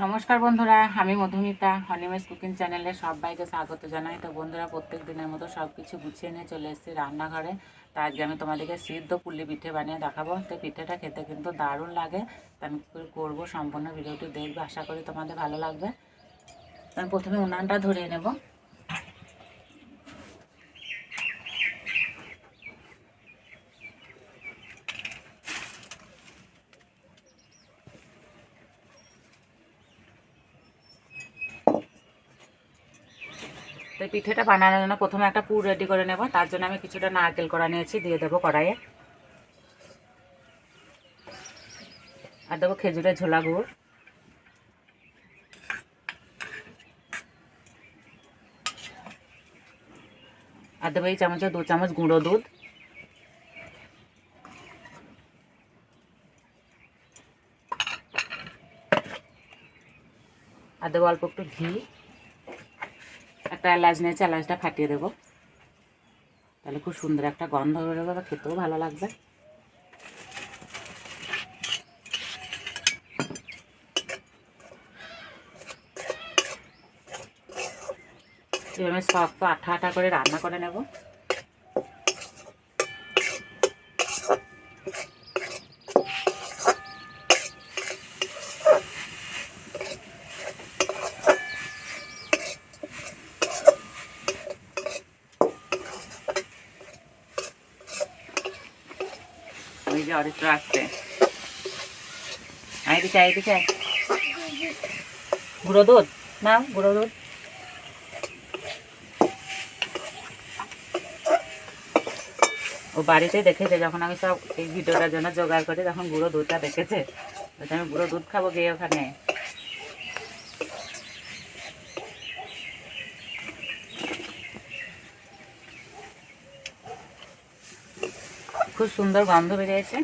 নমস্কার বন্ধুরা, আমি মধুমিতা, হনিমেস কুকিং চ্যানেলে সবাইকে স্বাগত জানাই। তো বন্ধুরা, প্রত্যেক দিনের মতো সব কিছু গুছিয়ে নিয়ে চলে এসেছি রান্নাঘরে। তো আজকে আমি তোমাদেরকে সিদ্ধ পুলি পিঠে বানিয়ে দেখাবো। তো পিঠেটা খেতে কিন্তু দারুণ লাগে। তো আমি কী করে করব, সম্পূর্ণ ভিডিওটি দেখবে, আশা করি তোমাদের ভালো লাগবে। আমি প্রথমে উনানটা ধরিয়ে নেব। তো পিঠেটা বানানোর জন্য প্রথমে একটা পুর রেডি করে নেব। তার জন্য আমি কিছুটা নারকেল করা নিয়েছি, দিয়ে দেবো কড়াইয়ে। আর দেবো খেজুরের ঝোলা গুড়। আর দেবো এই চামচে দু চামচ গুঁড়ো দুধ। আর দেবো অল্প একটু ঘি। একটা এলাচ নিয়েছে, এলাচটা ফাটিয়ে দেবো। তাহলে খুব সুন্দর একটা গন্ধ বেরোবে বা খেতেও ভালো লাগবে। এভাবে শক্ত আঠা আঠা করে রান্না করে নেব। অরিত্র চাই আইদিকে চাই গুঁড়ো দুধ না গুঁড়ো দুধ। ও বাড়িতে দেখেছে, যখন আমি সব এই ভিডিওটার জন্য জোগাড় করি তখন গুঁড়ো দুধটা দেখেছে আমি গুঁড়ো দুধ খাব গিয়ে ওখানে? খুব সুন্দর গন্ধ বেরিয়েছে।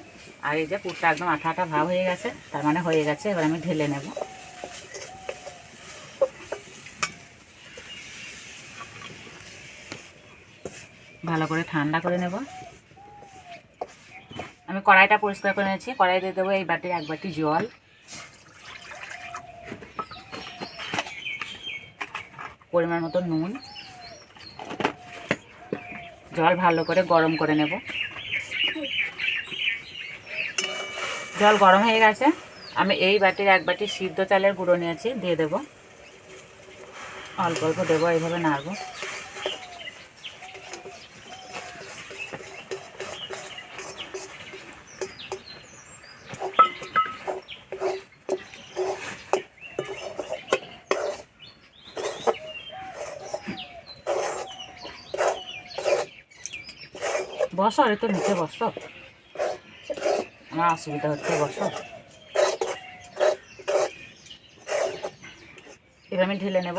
আর এই যে পুরটা একদম আঠা আঠা ভাব হয়ে গেছে, তার মানে হয়ে গেছে, এবার আমি ঢেলে নেব। ভালো করে ঠান্ডা করে নেব। আমি কড়াইটা পরিষ্কার করে নিয়েছি কড়াই দিয়ে দেবো এই বাটির এক বাটি জল। পরিমাণ মতো নুন। জল ভালো করে গরম করে নেব। জল গরম হয়ে গেছে। আমি এই বাটির এক বাটি সিদ্ধ চালের গুঁড়ো নিয়েছি, দিয়ে দেব। অল্প অল্প দেবো, এইভাবে নাড়বো। বসো, আরে তো নিচে বসো। আমার অসুবিধা হচ্ছে, বসো। এবার আমি ঢেলে নেব।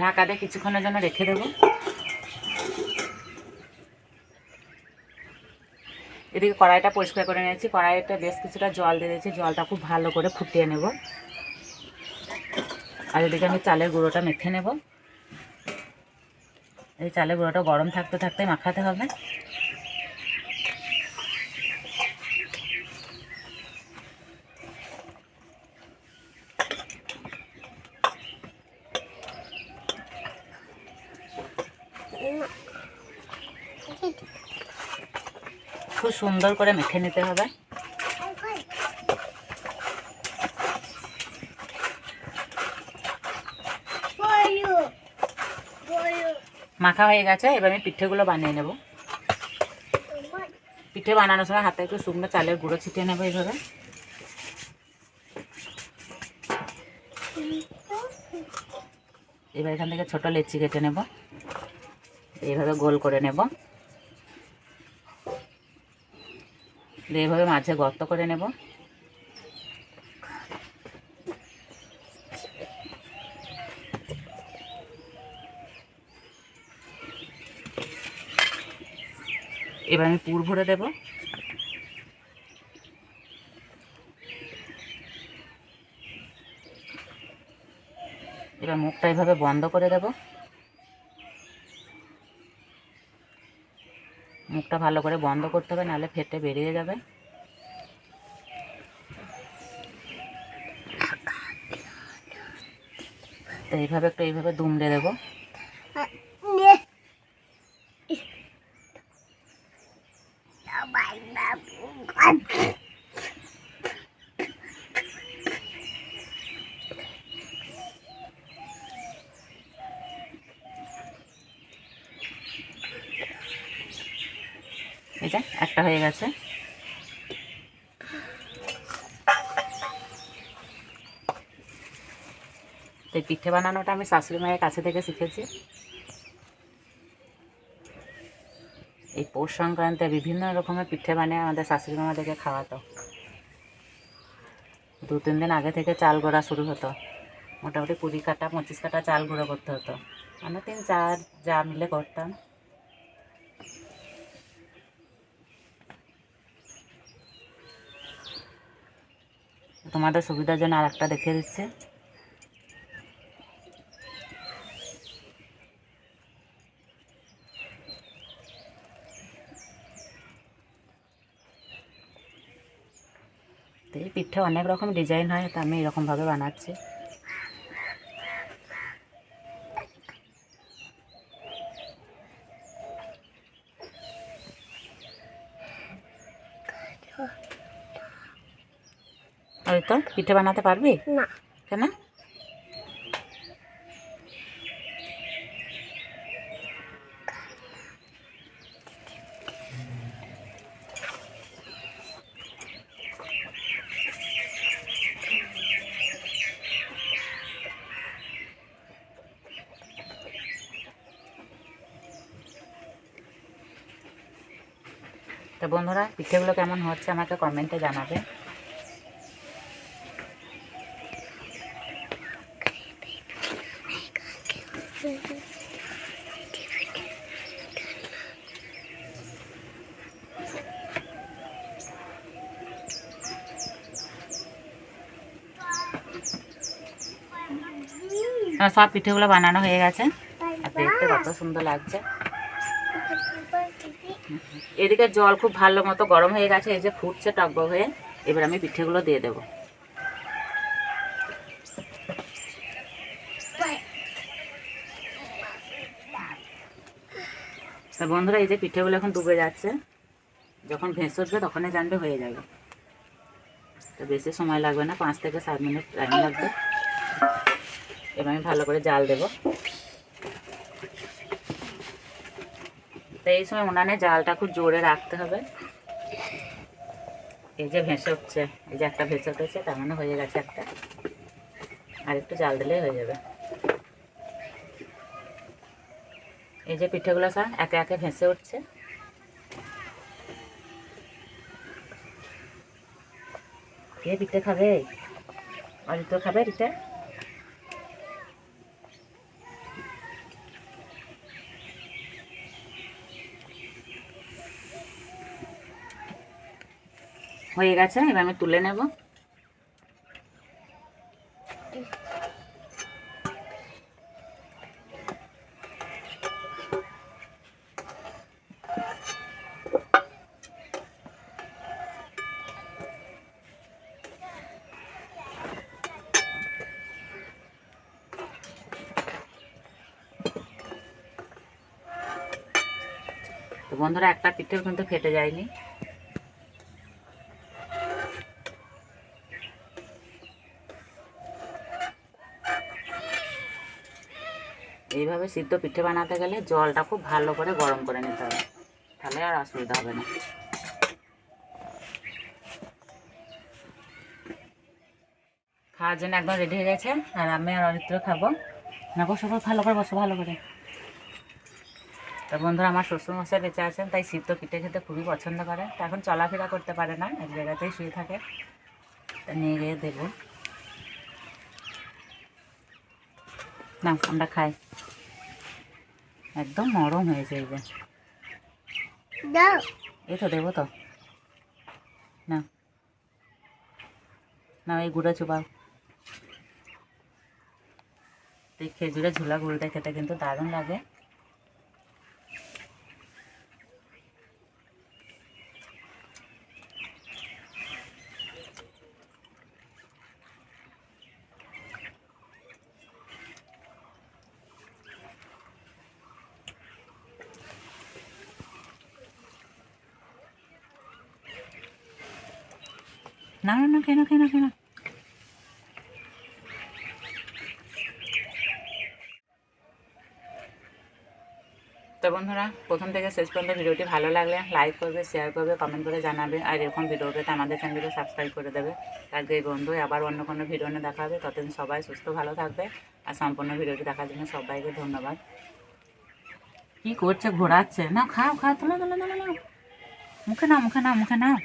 ঢাকা দিয়ে কিছুক্ষণের জন্য রেখে দেব। এদিকে কড়াইটা পরিষ্কার করে নিয়েছি। কড়াইটা বেশ কিছুটা জল দিয়ে দিয়েছি। জলটা খুব ভালো করে ফুটিয়ে নেব। আর এদিকে আমি চালের গুঁড়োটা মেখে নেব। এই চালের গুঁড়োটা গরম থাকতে থাকতে মাখাতে হবে। খুব সুন্দর করে মেখে নিতে হবে। মাখা হয়ে গেছে, এবার আমি পিঠেগুলো বানিয়ে নেব। পিঠে বানানোর সময় হাতে একটু শুকনো চালের গুঁড়ো ছিটিয়ে নেব এইভাবে। এবার এখান থেকে ছোট লেচি কেটে নেব। এইভাবে গোল করে নেব। এইভাবে মাঝে গর্ত করে নেব। এবার আমি পুর ভরে দেব। এবার মুখটা এইভাবে বন্ধ করে দেব। মুখটা ভালো করে বন্ধ করতে হবে, নাহলে ফেটে বেরিয়ে যাবে। তো এইভাবে একটু এইভাবে দুমড়ে দেবো। এই যে, একটা হয়ে গেছে। তো পিঠে বানানোটা আমি শাশুড়ি মায়ের কাছে থেকে শিখেছি। এই পৌষ সংক্রান্তে বিভিন্ন রকমের পিঠে বানিয়ে আমাদের শাশুড়ি মা আমাদেরকে খাওয়াতো। দু, তিন দিন আগে থেকে চাল গোড়া শুরু হতো। মোটামুটি কুড়ি কাটা, পঁচিশ কাটা চাল গুঁড়ো করতে হতো। আমরা তিন, চার যা মিলে করতাম। তোমাদের সুবিধার জন্য আর একটা দেখিয়ে দিচ্ছে। এই পিঠে অনেক রকম ডিজাইন হয়, তা আমি এরকমভাবে বানাচ্ছি। ওই তো পিঠে বানাতে পারবি? না। কেন? তো বন্ধুরা পিঠেগুলো কেমন হচ্ছে আমাকে কমেন্টে জানাবে। সব পিঠেগুলো বানানো হয়ে গেছে। আর দেখতে কত সুন্দর লাগছে। এদিকে জল খুব ভালো মতো গরম হয়ে গেছে এই যে ফুটছে টকবক হয়ে। এবার আমি পিঠেগুলো দিয়ে দেবো। তা বন্ধুরা, এই যে পিঠেগুলো এখন ডুবে যাচ্ছে। যখন ভেসে উঠবে, তখনই জানবে হয়ে যাবে। তো বেশি সময় লাগবে না, পাঁচ থেকে সাত মিনিট টাইম লাগবে। এবার আমি ভালো করে জাল দেব। তো এই সময় উনানে জালটা খুব জোরে রাখতে হবে। এই যে ভেসে উঠছে, এই যে একটা ভেসে উঠেছে, তার মানে হয়ে গেছে একটা। আর একটু জাল দিলেই হয়ে যাবে। এই যে পিঠেগুলো সব একে একে ভেসে উঠছে। কে পিঠে খাবে? অজিত খাবে পিঠে? হয়ে গেছে, এবার আমি তুলে নেব। বন্ধুরা, একটা পিঠেও কিন্তু ফেটে যায়নি। এইভাবে সিদ্ধ পিঠে বানাতে গেলে জলটা খুব ভালো করে গরম করে নিতে হবে। তাহলে আর অসুবিধা হবে না। খাওয়ার জন্য একদম রেডি হয়ে গেছে, আর আমি আর অরিত্র খাব। না বসো, ভালো করে, বসো, ভালো করে। তা বন্ধুরা আমার শ্বশুরমশাই বেঁচে আছেন তাই সিদ্ধ পিঠে খেতে খুবই পছন্দ করে। তা এখন চলাফেরা করতে পারে না এক জায়গাতেই শুয়ে থাকে। তা নিয়ে গিয়ে দেবো না আমরা খাই। একদম নরম হয়েছে এই যে। এই তো দেবো তো। না না এই গুঁড়ো চুপাও তো এই খেজুরের ঝোলা গুঁড়োটা খেতে কিন্তু দারুণ লাগে। না না না কেন কেন কেন তো বন্ধুরা, প্রথম থেকে শেষ পর্যন্ত ভিডিওটি ভালো লাগলে লাইক করবে শেয়ার করবে কমেন্ট করে জানাবে, আর এরকম ভিডিও পেতে আমাদের চ্যানেলকে সাবস্ক্রাইব করে দেবে। আজকে এই বন্ধু, আবার অন্য কোনো ভিডিও নিয়ে দেখা হবে। ততদিন সবাই সুস্থ, ভালো থাকবে, আর সম্পূর্ণ ভিডিওটি দেখার জন্য সবাইকে ধন্যবাদ। কি করছে, ঘোরাচ্ছে? না, খাও খাও, তোলো তোলো তোলো মুখে না মুখে না মুখে নাও।